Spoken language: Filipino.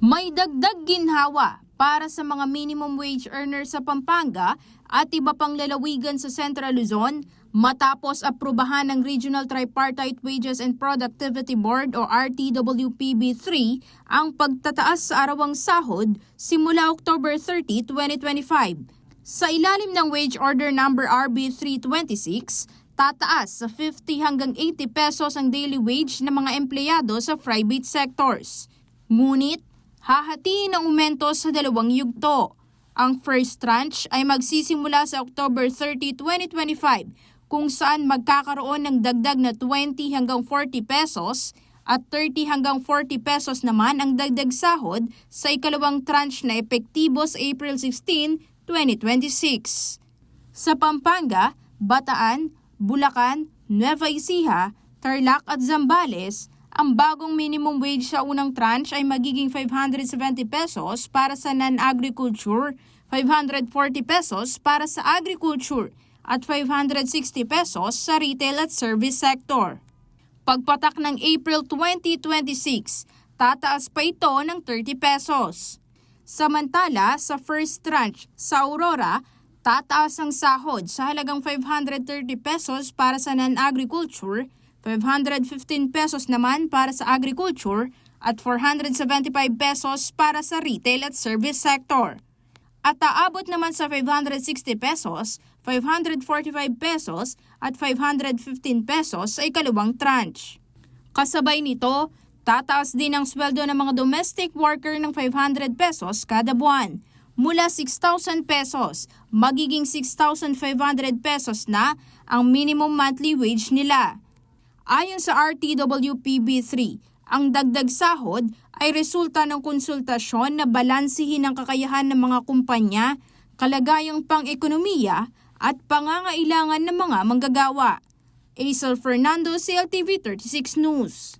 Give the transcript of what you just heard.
May dagdag ginhawa para sa mga minimum wage earners sa Pampanga at iba pang lalawigan sa Central Luzon matapos aprubahan ng Regional Tripartite Wages and Productivity Board o RTWPB3 ang pagtataas sa arawang sahod simula October 30, 2025. Sa ilalim ng Wage Order Number RB 326, tataas sa 50 hanggang 80 pesos ang daily wage ng mga empleyado sa private sectors. Ngunit, hahatiin ang aumento sa dalawang yugto. Ang first tranche ay magsisimula sa October 30, 2025 kung saan magkakaroon ng dagdag na 20 hanggang 40 pesos at 30 hanggang 40 pesos naman ang dagdag sahod sa ikalawang tranche na epektibo sa April 16, 2026. Sa Pampanga, Bataan, Bulacan, Nueva Ecija, Tarlac at Zambales, ang bagong minimum wage sa unang tranche ay magiging 570 pesos para sa non-agriculture, 540 pesos para sa agriculture, at 560 pesos sa retail at service sector. Pagpatak ng April 2026, tataas pa ito ng 30 pesos. Samantala, sa first tranche sa Aurora, tataas ang sahod sa halagang 530 pesos para sa non-agriculture, 515 pesos naman para sa agriculture, at 475 pesos para sa retail at service sector. At aabot naman sa 560 pesos, 545 pesos at 515 pesos sa ikalawang tranche. Kasabay nito, tataas din ang sweldo ng mga domestic worker ng 500 pesos kada buwan. Mula 6,000 pesos, magiging 6,500 pesos na ang minimum monthly wage nila. Ayon sa RTWPB3, ang dagdag sahod ay resulta ng konsultasyon na balansihin ang kakayahan ng mga kumpanya, kalagayang pang-ekonomiya at pangangailangan ng mga manggagawa. Aisel Fernando, CLTV 36 News.